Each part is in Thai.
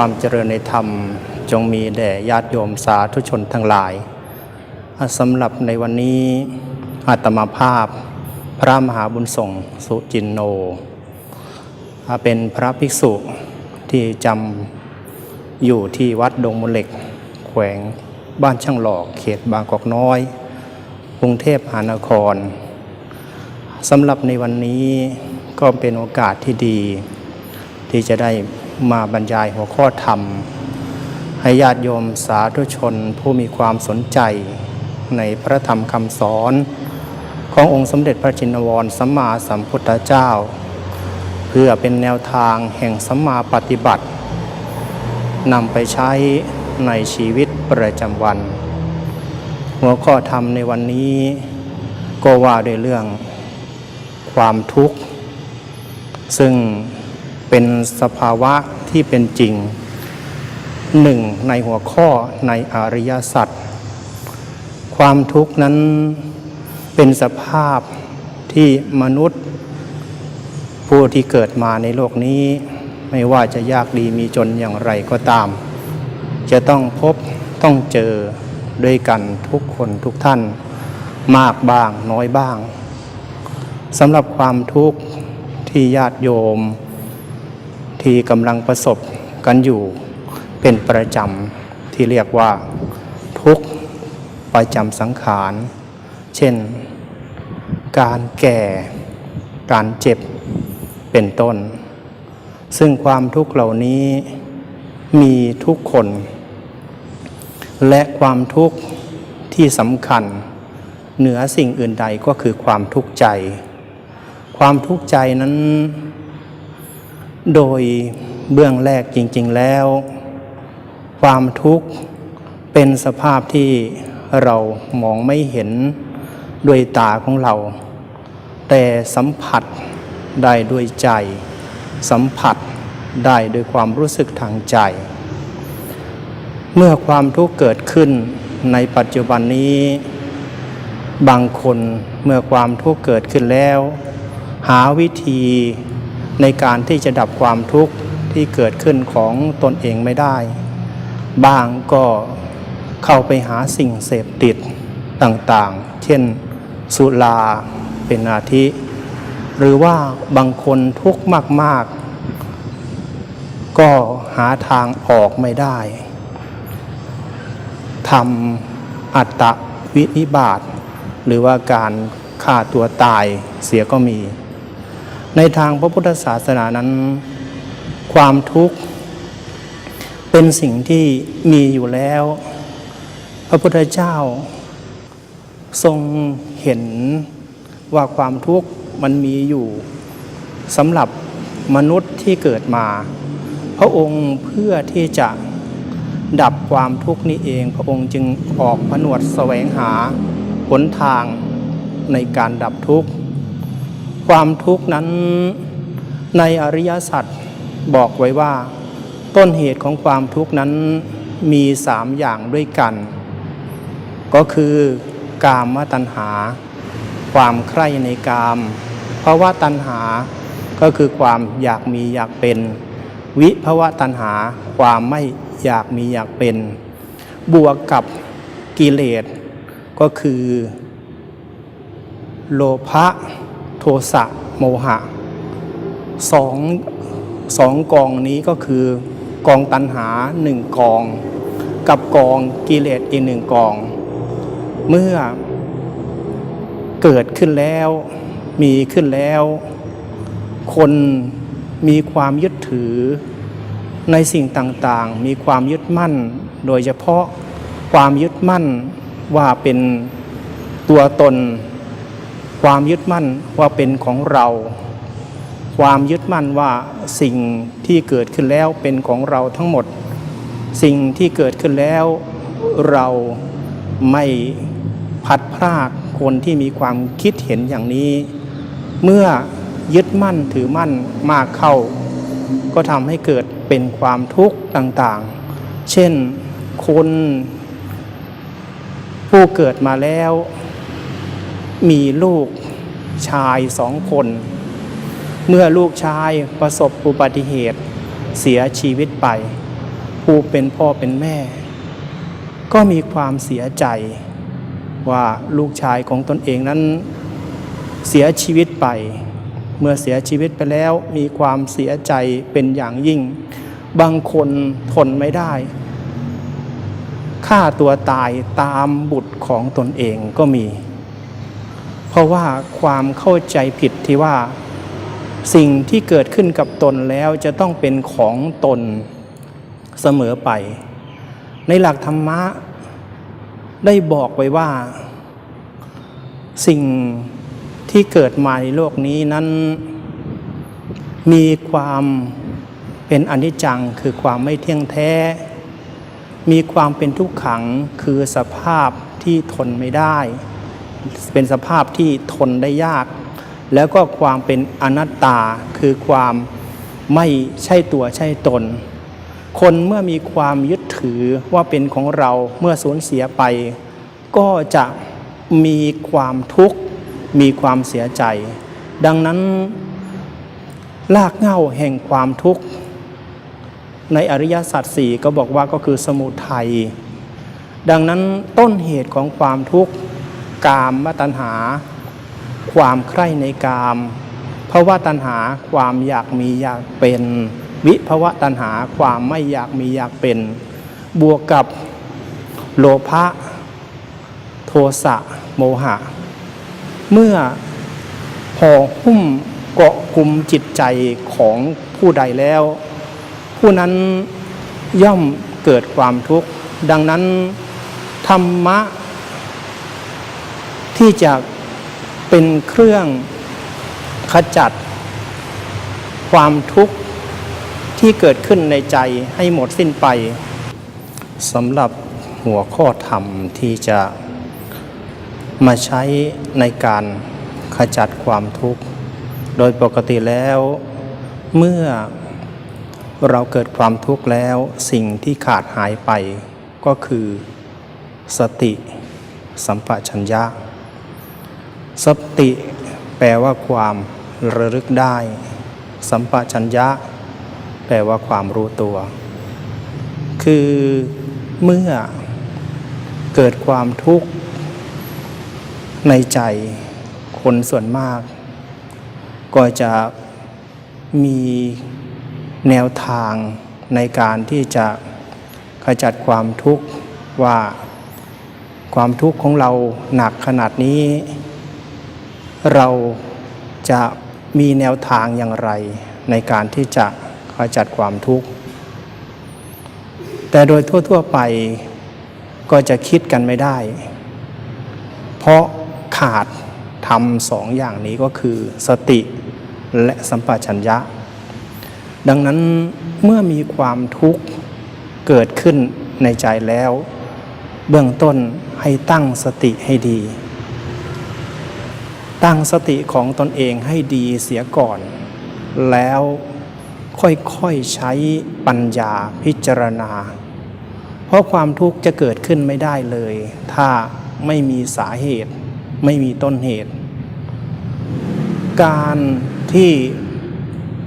ความเจริญในธรรมจงมีแด่ญาติโยมสาธุชนทั้งหลายสำหรับในวันนี้อาตมาภาพ พระมหาบุญส่งสุจินโน เป็นพระภิกษุที่จำอยู่ที่วัดดงมูลเหล็ก แขวงบ้านช่างหลอกเขตบางกอกน้อย กรุงเทพมหานครสำหรับในวันนี้ก็เป็นโอกาสที่ดี ที่จะได้ มาบรรยายหัวข้อธรรม ให้ญาติโยมสาธุชนผู้มีความสนใจในพระธรรมคำสอน ขององค์สมเด็จพระจินวรสัมมาสัมพุทธเจ้า เพื่อเป็นแนวทางแห่งสัมมาปฏิบัตินำไปใช้ในชีวิตประจำวัน หัวข้อธรรมในวันนี้ ก็ว่าด้วยเรื่องความทุกข์ ซึ่ง เป็นสภาวะที่เป็นจริงหนึ่งในหัวข้อในอริยสัจความทุกข์นั้นเป็นสภาพที่มนุษย์ ผู้ที่เกิดมาในโลกนี้ ไม่ว่าจะยากดีมีจนอย่างไรก็ตาม จะต้องพบต้องเจอด้วยกันทุกคนทุกท่าน มากบ้างน้อยบ้างสำหรับความทุกข์ที่ญาติโยม ที่กำลังประสบกันอยู่เป็นประจำที่เรียกว่า ทุกประจำสังขาร เช่น การแก่ การเจ็บเป็นต้น ซึ่งความทุกข์เหล่านี้มีทุกคน และความทุกข์ที่สำคัญ เหนือสิ่งอื่นใดก็คือความทุกข์ใจ ความทุกข์ใจนั้น โดยเบื้องแรกจริง ๆแล้ว ความทุกข์เป็นสภาพที่เรามองไม่เห็นด้วยตาของเรา แต่สัมผัสได้ด้วยใจ สัมผัสได้ด้วยความรู้สึกทางใจ เมื่อความทุกข์เกิดขึ้นในปัจจุบันนี้ บางคนเมื่อความทุกข์เกิดขึ้นแล้ว หาวิธี ในการที่จะดับความทุกข์ที่เกิดขึ้นของตนเองไม่ได้ บางก็เข้าไปหาสิ่งเสพติดต่างๆ เช่น สุราเป็นอาทิ หรือว่าบางคนทุกข์มากๆ ก็หาทางออกไม่ได้ทำอัตตวินิบาตหรือว่าการฆ่าตัวตายเสียก็มี ในทางพระพุทธศาสนานั้น ความทุกข์ เป็นสิ่งที่มีอยู่แล้ว พระพุทธเจ้า ทรงเห็นว่าความทุกข์มันมีอยู่สำหรับมนุษย์ที่เกิดมา พระองค์เพื่อที่จะดับความทุกข์นี้เอง พระองค์จึงออกผนวดแสวงหาหนทางในการดับทุกข์ ความทุกข์นั้นในอริยสัจบอกไว้ว่า ต้นเหตุของความทุกข์นั้นมีสามอย่างด้วยกัน ก็คือกามตัณหา ความใคร่ในกาม เพราะว่าตัณหาก็คือความอยากมีอยากเป็น วิภวะตัณหาความไม่อยากมีอยากเป็น บวกกับกิเลสก็คือ โลภะ สะโมหะสองสองกองนี้ก็คือกองตัณหาหนึ่งกอง กับกองกิเลสอีกหนึ่งกอง เมื่อเกิดขึ้นแล้วมีขึ้นแล้ว คนมีความยึดถือในสิ่งต่างๆ มีความยึดมั่น โดยเฉพาะความยึดมั่นว่าเป็นตัวตน ความยึดมั่นว่าเป็นของเรา ความยึดมั่นว่าสิ่งที่เกิดขึ้นแล้วเป็นของเราทั้งหมด สิ่งที่เกิดขึ้นแล้วเราไม่พัดพรากคนที่มีความคิดเห็นอย่างนี้ เมื่อยึดมั่นถือมั่นมากเข้า ก็ทำให้เกิดเป็นความทุกข์ต่างๆ เช่นคนผู้เกิดมาแล้ว มีลูกชายสองคน เมื่อลูกชายประสบอุบัติเหตุเสียชีวิตไป ผู้เป็นพ่อเป็นแม่ ก็มีความเสียใจ ว่าลูกชายของตนเองนั้นเสียชีวิตไป เมื่อเสียชีวิตไปแล้วมีความเสียใจเป็นอย่างยิ่ง บางคนทนไม่ได้ฆ่าตัวตายตามบุตรของตนเองก็มี ราะว่าความเข้าใจผิดที่ว่า สิ่งที่เกิดขึ้นกับตนแล้วจะต้องเป็นของตนเสมอไป ในหลักธรรมะได้บอกไว้ว่า สิ่งที่เกิดมาในโลกนี้นั้น มีความเป็นอนิจจังคือความไม่เที่ยงแท้ มีความเป็นทุกขังคือสภาพที่ทนไม่ได้ เป็นสภาพที่ทนได้ยาก แล้วก็ความเป็นอนัตตาคือความไม่ใช่ตัวใช่ตน คนเมื่อมีความยึดถือว่าเป็นของเราเมื่อสูญเสียไป ก็จะมีความทุกข์มีความเสียใจ ดังนั้นลากเง้าแห่งความทุกข์ ในอริยสัจสี่ก็บอกว่าก็คือสมุทัยดังนั้นต้นเหตุของความทุกข์ กามมตัณหา ความใคร่ในกามภาวะตัณหาความอยากมีอยากเป็น วิภาวะตัณหาความไม่อยากมีอยากเป็น บวกกับโลภะโทสะโมหะ เมื่อพอหุ้มเกาะกลุ่มจิตใจของผู้ใดแล้ว ผู้นั้นย่อมเกิดความทุกข์ ดังนั้น ธรรมะ ที่จะเป็นเครื่องขจัด ความทุกข์ที่เกิดขึ้นในใจให้หมดสิ้นไปสำหรับหัวข้อธรรมที่จะมาใช้ในการขจัดความทุกข์ โดยปกติแล้วเมื่อเราเกิดความทุกข์แล้วสิ่งที่ขาดหายไปก็คือสติสัมปชัญญะ สติ แปลว่าความระลึกได้ สัมปชัญญะ แปลว่าความรู้ตัว คือเมื่อเกิดความทุกข์ในใจคนส่วนมาก ก็จะมีแนวทางในการที่จะขจัดความทุกข์ว่าความทุกข์ของเราหนักขนาดนี้ เราจะมีแนวทางอย่างไรในการที่จะขจัดความทุกข์ แต่โดยทั่ว ๆไปก็จะคิดกันไม่ได้ เพราะขาดทำสองอย่างนี้ก็คือสติและสัมปชัญญะ ดังนั้นเมื่อมีความทุกข์เกิดขึ้นในใจแล้ว เบื้องต้นให้ตั้งสติให้ดี ตั้งสติของตนเองให้ดีเสียก่อน แล้วค่อยๆใช้ปัญญาพิจารณา เพราะความทุกข์จะเกิดขึ้นไม่ได้เลย ถ้าไม่มีสาเหตุ ไม่มีต้นเหตุ การที่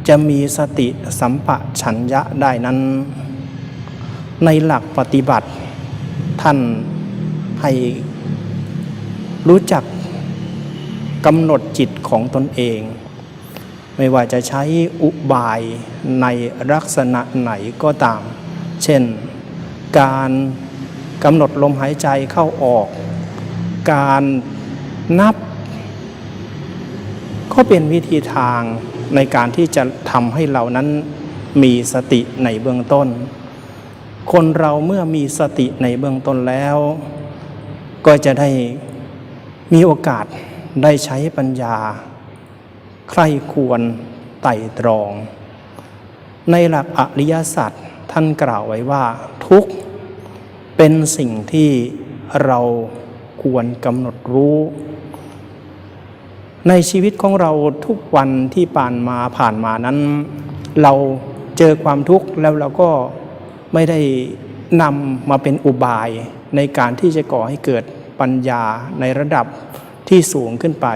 จะมีสติสัมปชัญญะได้นั้น ในหลักปฏิบัติ ท่านให้รู้จัก กำหนดจิตของตนเอง ไม่ว่าจะใช้อุบายในลักษณะไหนก็ตาม เช่น การกำหนดลมหายใจเข้าออก การนับ ก็เป็นวิธีทางในการที่จะทำให้เรานั้นมีสติในเบื้องต้น คนเราเมื่อมีสติในเบื้องต้นแล้ว ก็จะได้มีโอกาส ได้ใช้ปัญญา ใคร่ควรไต่ตรอง ในหลักอริยสัจท่านกล่าวไว้ว่า ทุกเป็นสิ่งที่เราควรกำหนดรู้ ในชีวิตของเราทุกวันที่ผ่านมาผ่านมานั้น เราเจอความทุกข์แล้วเราก็ไม่ได้นำมาเป็นอุบายในการที่จะก่อให้เกิดปัญญาในระดับ ที่สูงขึ้นไป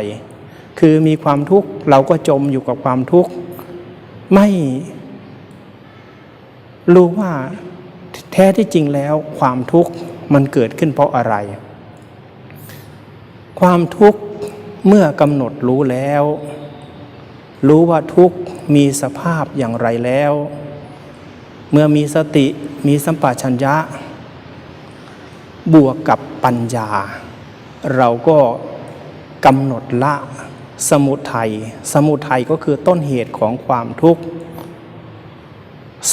คือมีความทุกข์เราก็จมอยู่กับความทุกข์ ไม่รู้ว่าแท้ที่จริงแล้วความทุกข์มันเกิดขึ้นเพราะอะไร ความทุกข์เมื่อกำหนดรู้แล้ว รู้ว่าทุกข์มีสภาพอย่างไรแล้ว เมื่อมีสติมีสัมปชัญญะ บวกกับปัญญา เราก็ กำหนดละสมุทัย สมุทัยก็คือต้นเหตุของความทุกข์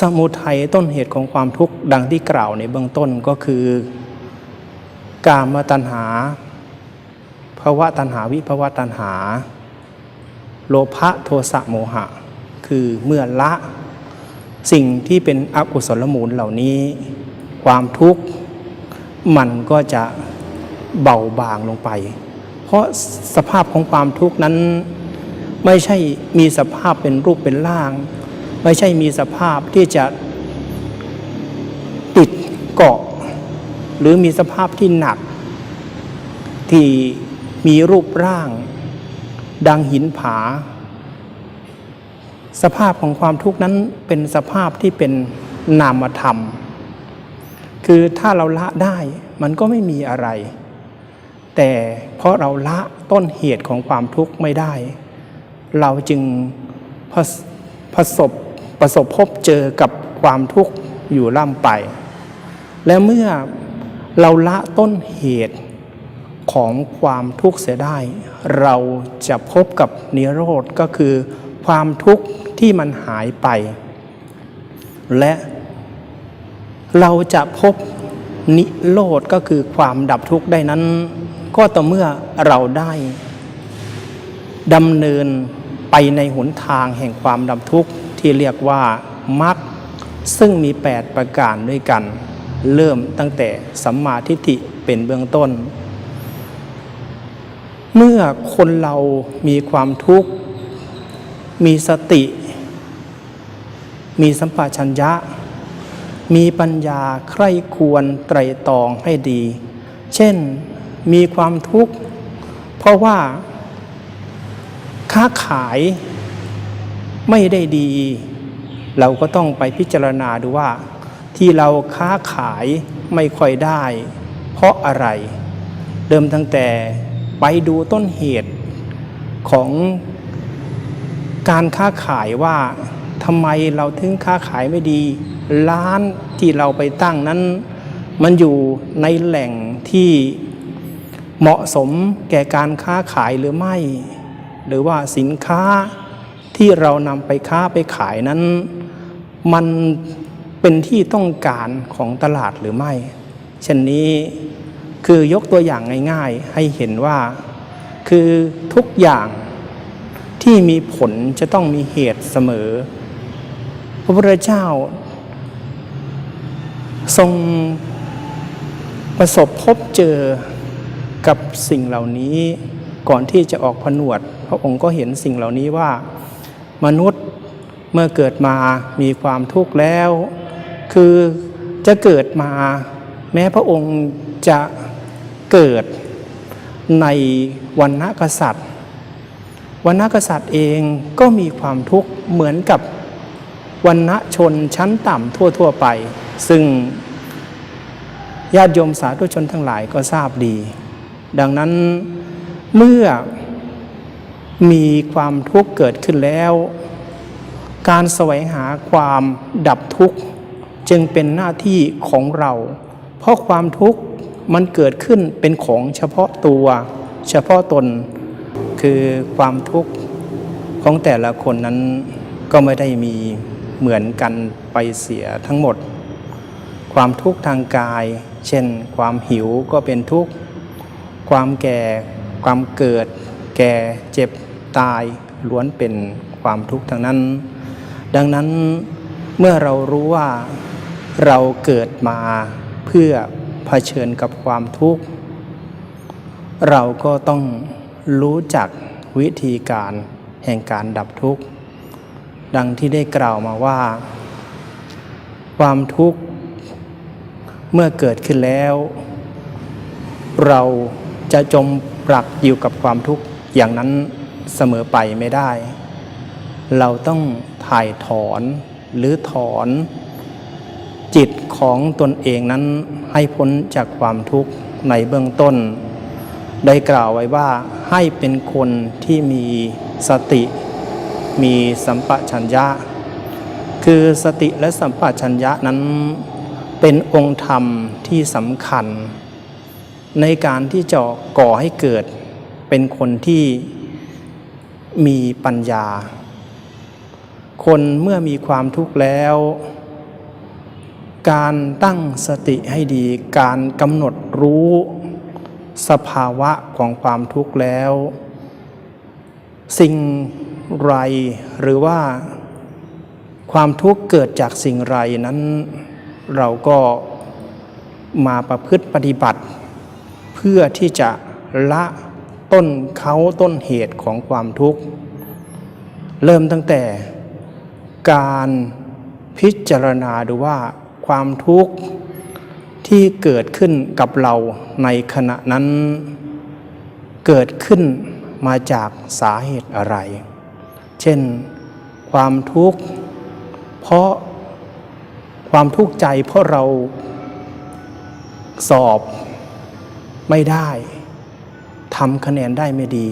สมุทัยต้นเหตุของความทุกข์ดังที่กล่าวในเบื้องต้นก็คือ กามตัณหาภาวะตัณหาวิภาวะตัณหา โลภะโทสะโมหะ คือเมื่อละสิ่งที่เป็นอกุศลมูลเหล่านี้ ความทุกข์มันก็จะเบาบางลงไป เพราะสภาพของความทุกข์นั้น ไม่ใช่มีสภาพเป็นรูปเป็นร่าง ไม่ใช่มีสภาพที่จะติดเกาะ หรือมีสภาพที่หนัก ที่มีรูปร่าง ดังหินผา สภาพของความทุกข์นั้นเป็นสภาพที่เป็นนามธรรม คือถ้าเราละได้มันก็ไม่มีอะไร แต่เพราะเราละต้นเหตุของความทุกข์ไม่ได้ เราจึงประสประสบประสบพบเจอกับความทุกข์อยู่ล่ำไป และเมื่อเราละต้นเหตุของความทุกข์เสียได้ เราจะพบกับนิโรธก็คือความทุกข์ที่มันหายไป และเราจะพบนิโรธก็คือความดับทุกข์ได้นั้น ก็ต่อเมื่อเราได้ดำเนินไปในหนทางแห่งความดับทุกข์ที่เรียกว่ามรรคซึ่งมี 8 ประการด้วยกัน เริ่มตั้งแต่สัมมาทิฏฐิเป็นเบื้องต้น เมื่อคนเรามีความทุกข์ มีสติ มีสัมปชัญญะ มีปัญญาใคร่ควรไตรตรองให้ดี เช่น มีความทุกข์ เพราะว่า ค้าขายไม่ได้ดี เราก็ต้องไปพิจารณาดูว่า ที่เราค้าขายไม่ค่อยได้ เพราะอะไรเดิมตั้งแต่ไปดูต้นเหตุของการค้าขายว่าทำไมเราถึงค้าขายไม่ดี ร้านที่เราไปตั้งนั้น มันอยู่ในแหล่งที่ เหมาะสมแก่การค้าขายหรือไม่ หรือว่าสินค้าที่เรานำไปค้าไปขายนั้น มันเป็นที่ต้องการของตลาดหรือไม่ เช่นนี้คือยกตัวอย่างง่ายๆ ให้เห็นว่า คือทุกอย่างที่มีผลจะต้องมีเหตุเสมอ พระพุทธเจ้า ทรงประสบพบเจอ กับสิ่งเหล่านี้ก่อนที่จะออกผนวด พระองค์ก็เห็นสิ่งเหล่านี้ว่า มนุษย์เมื่อเกิดมามีความทุกข์แล้ว คือจะเกิดมา แม้พระองค์จะเกิดในวันณกษัตริย์วันณกษัตริย์เองก็มีความทุกข์เหมือนกับวันณชนชั้นต่ำทั่ว ๆ ไป ซึ่งญาติโยมสาธุชนทั้งหลายก็ทราบดี ดังนั้นเมื่อมีความทุกข์เกิดขึ้นแล้ว การแสวงหาความดับทุกข์จึงเป็นหน้าที่ของเรา เพราะความทุกข์มันเกิดขึ้นเป็นของเฉพาะตัว เฉพาะตน คือความทุกข์ของแต่ละคนนั้นก็ไม่ได้มีเหมือนกันไปเสียทั้งหมด ความทุกข์ทางกาย เช่น ความหิวก็เป็นทุกข์ ความแก่ ความเกิด แก่เจ็บตายล้วนเป็นความทุกข์ทั้งนั้น ดังนั้นเมื่อเรารู้ว่าเราเกิดมาเพื่อเผชิญกับความทุกข์ เราก็ต้องรู้จักวิธีการแห่งการดับทุกข์ ดังที่ได้กล่าวมาว่า ความทุกข์เมื่อเกิดขึ้นแล้ว เรา จะจมปลักอยู่กับความทุกข์อย่างนั้นเสมอไปไม่ได้ เราต้องถ่ายถอนหรือถอน จิตของตนเองนั้นให้พ้นจากความทุกข์ในเบื้องต้น ได้กล่าวไว้ว่าให้เป็นคนที่มีสติ มีสัมปชัญญะ คือสติและสัมปชัญญะนั้นเป็นองค์ธรรมที่สำคัญ ในการที่จะก่อให้เกิดเป็นคนที่มีปัญญา คนเมื่อมีความทุกข์แล้ว การตั้งสติให้ดี การกำหนดรู้สภาวะของความทุกข์แล้ว สิ่งไรหรือว่า ความทุกข์เกิดจากสิ่งไรนั้น เราก็มาประพฤติปฏิบัติ พื่อที่จะละต้นเขาต้นเหตุของความทุกข์ เริ่มตั้งแต่การพิจารณาดูว่าความทุกข์ที่เกิดขึ้นกับเราในขณะนั้น เกิดขึ้นมาจากสาเหตุอะไร เช่น ความทุกข์เพราะความทุกข์ใจเพราะเราสอบ ไม่ได้ทำคะแนนได้ไม่ดี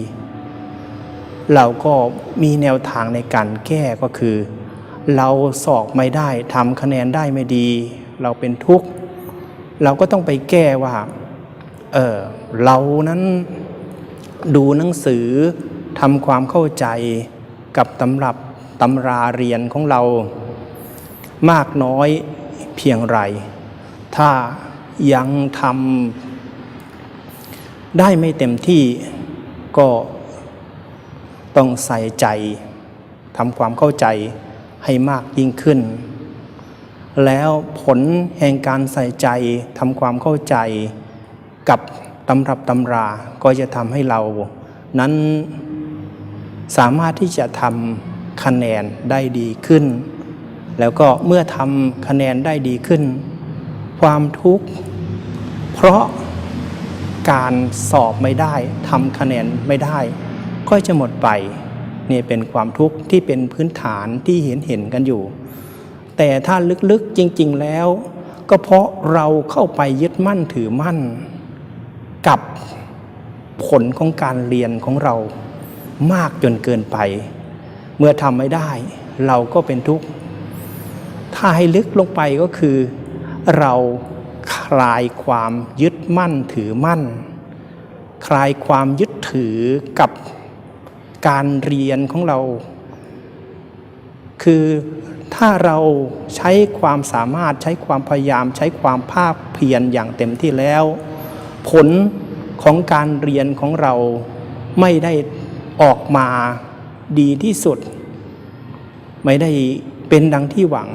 เราก็มีแนวทางในการแก้ก็คือ เราสอบไม่ได้ทำคะแนนได้ไม่ดี เราเป็นทุกข์ เราก็ต้องไปแก้ว่าเออเรานั้นดูหนังสือทำความเข้าใจกับตำรับตำราเรียนของเรามากน้อยเพียงไร ถ้ายังทำ ได้ไม่เต็มที่ก็ต้องใส่ใจทำความเข้าใจให้มากยิ่งขึ้น แล้วผลแห่งการใส่ใจทำความเข้าใจกับตำรับตำราก็จะทำให้เรานั้นสามารถที่จะทำคะแนนได้ดีขึ้น แล้วก็เมื่อทำคะแนนได้ดีขึ้น ความทุกข์เพราะ การสอบไม่ได้ทำคะแนนไม่ได้ ก็จะหมดไปนี่เป็นความทุกข์ที่เป็นพื้นฐานที่เห็นเห็นกันอยู่ แต่ถ้าลึกๆจริง ๆแล้ว ก็เพราะเราเข้าไปยึดมั่นถือมั่น กับผลของการเรียนของเรามากจนเกินไป เมื่อทำไม่ได้เราก็เป็นทุกข์ ถ้าให้ลึกลงไปก็คือเรา คลายความยึดมั่นถือมั่น คลายความยึดถือกับการเรียนของเรา คือถ้าเราใช้ความสามารถใช้ความพยายามใช้ความภาคเพียรอย่างเต็มที่แล้ว ผลของการเรียนของเราไม่ได้ออกมาดีที่สุด ไม่ได้เป็นดังที่หวัง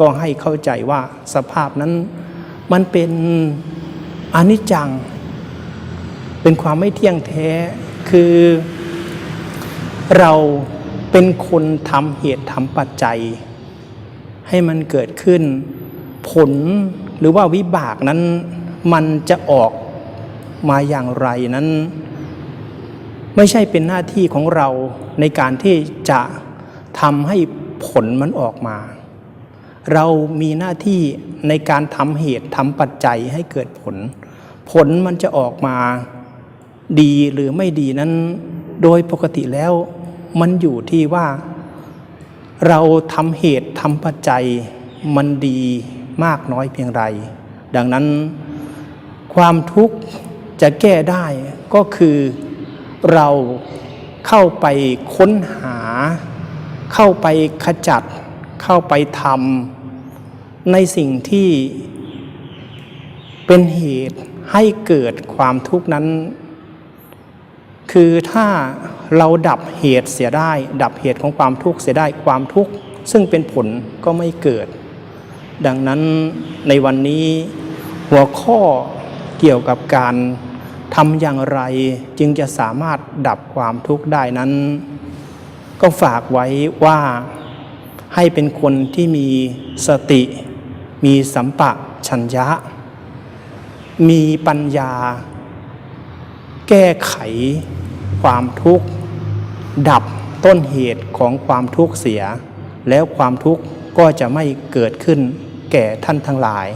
ก็ให้เข้าใจว่าสภาพนั้น มันเป็นอนิจจัง เป็นความไม่เที่ยงแท้ คือเราเป็นคนทำเหตุทำปัจจัย ให้มันเกิดขึ้น ผลหรือว่าวิบากนั้น มันจะออกมาอย่างไรนั้น ไม่ใช่เป็นหน้าที่ของเราในการที่จะทำให้ผลมันออกมา เรามีหน้าที่ในการทำเหตุทำปัจจัยให้เกิดผล ผลมันจะออกมาดีหรือไม่ดีนั้น โดยปกติแล้วมันอยู่ที่ว่า เราทำเหตุทำปัจจัยมันดีมากน้อยเพียงไร ดังนั้นความทุกข์จะแก้ได้ก็คือเราเข้าไปค้นหา เข้าไปขจัด เข้าไปทำในสิ่งที่เป็นเหตุให้เกิดความทุกข์นั้น คือถ้าเราดับเหตุเสียได้ ดับเหตุของความทุกข์เสียได้ความทุกข์ซึ่งเป็นผลก็ไม่เกิด ดังนั้นในวันนี้หัวข้อเกี่ยวกับการทำอย่างไรจึงจะสามารถดับความทุกข์ได้นั้น ก็ฝากไว้ว่า ให้เป็นคนที่มีสติ มีสัมปะชัญญะ มีปัญญา แก้ไขความทุกข์ ดับต้นเหตุของความทุกข์เสีย แล้วความทุกข์ก็จะไม่เกิดขึ้นแก่ท่านทั้งหลาย